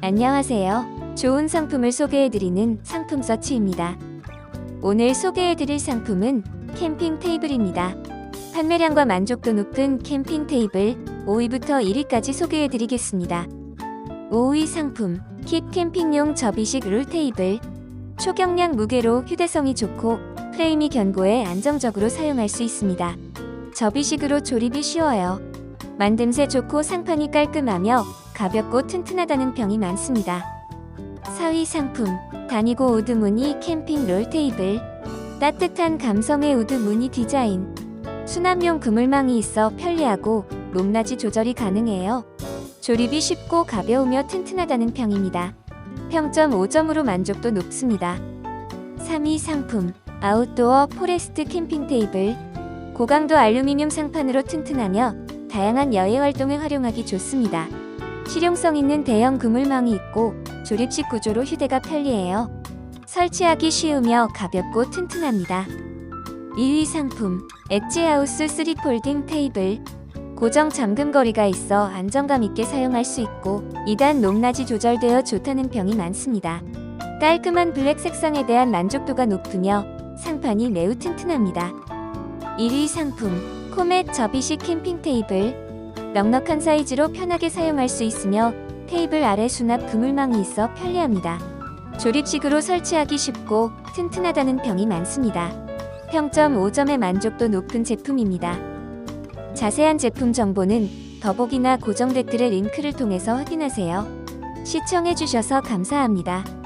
안녕하세요. 좋은 상품을 소개해드리는 상품 서치입니다. 오늘 소개해드릴 상품은 캠핑 테이블입니다. 판매량과 만족도 높은 캠핑 테이블 5위부터 1위까지 소개해드리겠습니다. 5위 상품 킥 캠핑용 접이식 룰 테이블 초경량 무게로 휴대성이 좋고 프레임이 견고해 안정적으로 사용할 수 있습니다. 접이식으로 조립이 쉬워요. 만듦새 좋고 상판이 깔끔하며 가볍고 튼튼하다는 평이 많습니다. 4위 상품 다니고 우드 무늬 캠핑 롤 테이블 따뜻한 감성의 우드 무늬 디자인 수납용 그물망이 있어 편리하고 높낮이 조절이 가능해요. 조립이 쉽고 가벼우며 튼튼하다는 평입니다. 평점 5점으로 만족도 높습니다. 3위 상품 아웃도어 포레스트 캠핑 테이블 고강도 알루미늄 상판으로 튼튼하며 다양한 여행 활동에 활용하기 좋습니다. 실용성 있는 대형 그물망이 있고 조립식 구조로 휴대가 편리해요. 설치하기 쉬우며 가볍고 튼튼합니다. 2위 상품 엣지하우스 3폴딩 테이블 고정 잠금거리가 있어 안정감 있게 사용할 수 있고 2단 높낮이 조절되어 좋다는 평이 많습니다. 깔끔한 블랙 색상에 대한 만족도가 높으며 상판이 매우 튼튼합니다. 1위 상품 코멧 접이식 캠핑 테이블 넉넉한 사이즈로 편하게 사용할 수 있으며 테이블 아래 수납 그물망이 있어 편리합니다. 조립식으로 설치하기 쉽고 튼튼하다는 평이 많습니다. 평점 5점의 만족도 높은 제품입니다. 자세한 제품 정보는 더보기나 고정 댓글의 링크를 통해서 확인하세요. 시청해주셔서 감사합니다.